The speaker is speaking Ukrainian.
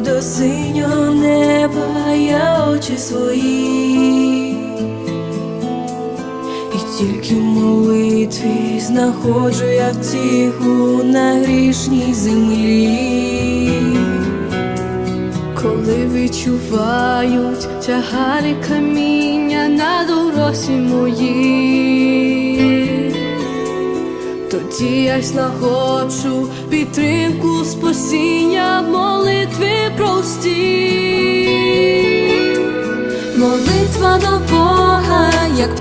до синього неба я очі свої, і тільки в молитві знаходжу я втіху на грішній землі. Коли відчувають тягарі каміння на дорозі моїй, тоді я знаходжу підтримку спасіння простій. Молитва до Бога, як